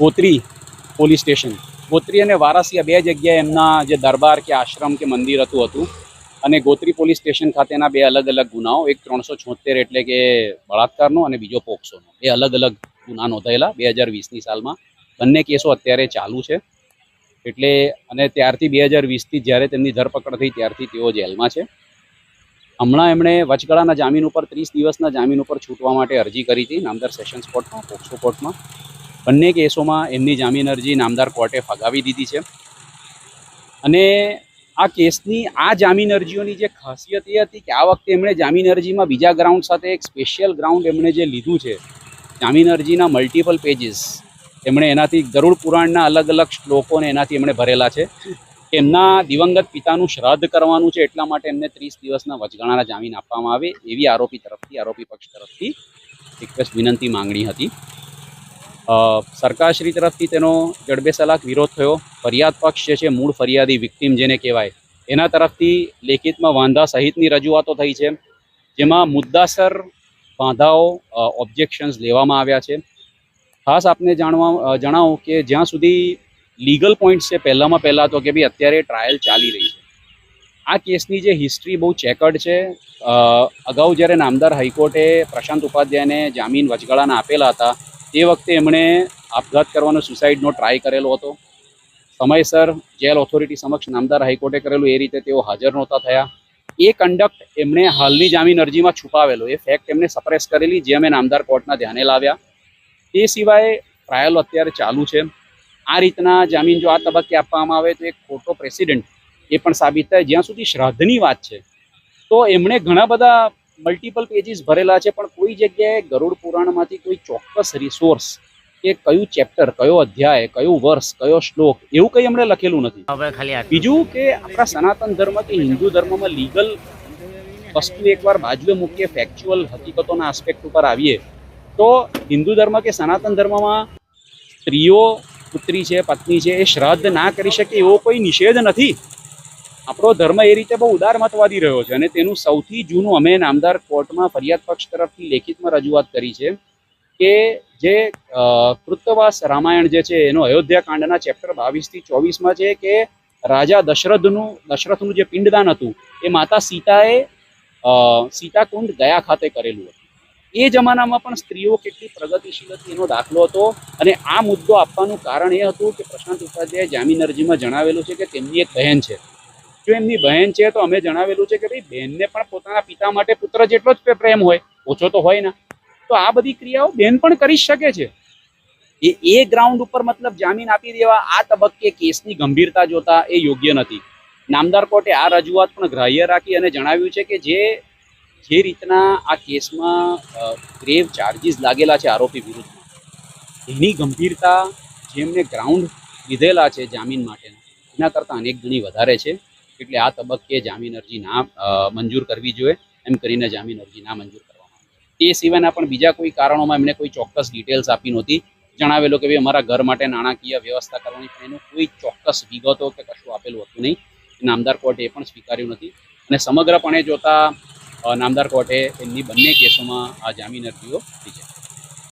Gotri police station. Gotri અને વારાસિયા બે જગ્યાએ એમના જે દરબાર કે આશ્રમ કે મંદિર હતું હતું. અને ગોત્રી પોલીસ સ્ટેશન ખાતેના બે અલગ અલગ ગુનાઓ, એક ત્રણસો છોતેર એટલે કે બળાત્કારનો અને બીજો પોક્સોનો. એ અલગ અલગ ગુના નોંધાયેલા બે હજાર વીસની સાલમાં. બંને કેસો અત્યારે ચાલુ છે. એટલે અને ત્યારથી બે હજાર વીસથી જ્યારે તેમની ધરપકડ થઈ ત્યારથી તેઓ જેલમાં છે. હમણાં એમણે વચગાળાના જામીન ઉપર, ત્રીસ દિવસના જામીન ઉપર છૂટવા માટે અરજી કરી હતી નામદાર સેશન્સ કોર્ટમાં, પોક્સો કોર્ટમાં. બંને કેસોમાં એમની જામીન અરજી નામદાર કોર્ટે ફગાવી દીધી છે. અને આ કેસની, આ જામીન અરજીઓની જે ખાસિયત એ હતી કે આ વખતે એમણે જામીન અરજીમાં બીજા ગ્રાઉન્ડ સાથે એક સ્પેશિયલ ગ્રાઉન્ડ એમણે જે લીધું છે, જામીન અરજીના મલ્ટિપલ પેજીસ, એમણે એનાથી ગરુડ પુરાણના અલગ અલગ શ્લોકોને એનાથી એમણે ભરેલા છે. એમના દિવંગત પિતાનું શ્રાદ્ધ કરવાનું છે એટલા માટે એમને ત્રીસ દિવસના વચગાળાના જામીન આપવામાં આવે એવી આરોપી તરફથી, આરોપી પક્ષ તરફથી રિક્વેસ્ટ વિનંતી માંગણી હતી. સરકારશ્રી તરફથી તેનો જડબેસલાક વિરોધ થયો. ફરિયાદ પક્ષ જે છે, મૂળ ફરિયાદી વિક્ટીમ જેને કહેવાય, એના તરફથી લેખિતમાં વાંધા સહિતની રજૂઆતો થઈ છે. જેમાં મુદ્દાસર વાંધાઓ ઓબ્જેક્શન્સ લેવામાં આવ્યા છે. ખાસ આપને જણાવું જણાવો કે જ્યાં સુધી લીગલ પોઈન્ટ છે પહેલામાં પહેલાં તો કે ભાઈ અત્યારે ટ્રાયલ ચાલી રહી છે. આ કેસની જે હિસ્ટ્રી બહુ ચેકર્ડ છે અગાઉ જ્યારે નામદાર હાઈકોર્ટે પ્રશાંત ઉપાધ્યાયને જામીન વચગાળાના આપેલા હતા, તે વખતે એમણે આપઘાત કરવાનો સુસાઇડનો ટ્રાય કરેલો હતો. સમયસર જેલ ઓથોરિટી સમક્ષ નામદાર હાઈકોર્ટે કરેલું એ રીતે તેઓ હાજર નહોતા થયા. એ કંડક્ટ એમણે હાલની જામીન અરજીમાં છુપાવેલો. એ ફેક્ટ એમણે સપ્રેસ કરેલી, જે અમે નામદાર કોર્ટના ધ્યાને લાવ્યા. તે સિવાય ટ્રાયલ અત્યારે ચાલુ છે. આ રીતના જામીન જો આ તબક્કે આપવામાં આવે તો એક ખોટો પ્રેસિડેન્ટ એ પણ સાબિત થાય જ્યાં સુધી શ્રાદ્ધની વાત છે તો એમણે ઘણા બધા મલ્ટિપલ પેજીસ ભરેલા છે પણ કોઈ જગ્યાએ ગરુડ પુરાણમાંથી કોઈ ચોક્કસ રિસોર્સ કે કયું ચેપ્ટર કયો અધ્યાય કયું વર્ષ કયો શ્લોક એવું કંઈ એમણે લખેલું નથી હવે ખાલી આટલું. બીજું કે આપણા સનાતન ધર્મ કે હિન્દુ ધર્મમાં લીગલ વસ્તુ એકવાર બાજુએ મૂકીએ ફેક્ચ્યુઅલ હકીકતોના આસ્પેક્ટ ઉપર આવીએ તો હિન્દુ ધર્મ કે સનાતન ધર્મમાં સ્ત્રીઓ પુત્રી છે, પત્ની છે, એ શ્રાદ્ધ ના કરી શકે એવો કોઈ નિષેધ નથી. આપણો ધર્મ એ રીતે બહુ ઉદારમતવાદી રહ્યો છે અને તેનું સૌથી જૂનું અમે નામદાર કોર્ટમાં ફરિયાદ પક્ષ તરફથી લેખિતમાં રજૂઆત કરી છે કે જે કૃત્તવાસ રામાયણ જે છે, એનો અયોધ્યા કાંડના ચેપ્ટર બાવીસથી ચોવીસમાં છે કે રાજા દશરથનું દશરથનું જે પિંડદાન હતું, એ માતા સીતાએ સીતાકુંડ ગયા ખાતે કરેલું હતું. એ જમાનામાં પણ સ્ત્રીઓ કેટલી પ્રગતિશીલ હતી એનો દાખલો હતો. અને આ મુદ્દો આપવાનું કારણ એ હતું કે પ્રશાંત ઉપાધ્યાય જામીન અરજીમાં જણાવેલું છે કે તેમની એક બહેન છે. જો એમની બહેન છે તો અમે જણાવેલું છે કે ભાઈ બહેનને પણ પોતાના પિતા માટે પુત્ર જેટલો જ પ્રેમ હોય, ઓછો તો હોય ના. તો આ બધી ક્રિયાઓ બહેન પણ કરી શકે છે. એ એ ગ્રાઉન્ડ ઉપર મતલબ જામીન આપી દેવા આ તબક્કે કેસની ગંભીરતા જોતા એ યોગ્ય નથી. નામદાર કોર્ટે આ રજૂઆત પણ ગ્રાહ્ય રાખી અને જણાવ્યું છે કે જે જે રીતના આ કેસમાં ગ્રેવ ચાર્જીસ લાગેલા છે આરોપી વિરુદ્ધમાં એની ગંભીરતા જેમને ગ્રાઉન્ડ લીધેલા છે જામીન માટેના, એના કરતાં અનેક ગણી વધારે છે. એટલે આ તબક્કે જામીન અરજી ના મંજૂર કરવી જોઈએ. એમ કરીને જામીન અરજી ના મંજૂર કરવામાં. તે સિવાયના પણ બીજા કોઈ કારણોમાં એમને કોઈ ચોક્કસ ડિટેલ્સ આપી નહોતી. જણાવેલું કે ભાઈ અમારા ઘર માટે નાણાકીય વ્યવસ્થા કરવાની પણ એનું કોઈ ચોક્કસ વિગતો કે કશું આપેલું હતું નહીં. નામદાર કોર્ટે એ પણ સ્વીકાર્યું નથી. અને સમગ્રપણે જોતા નામદાર કોર્ટે એમની બંને કેસોમાં આ જામીન અરજીઓ લીધી છે.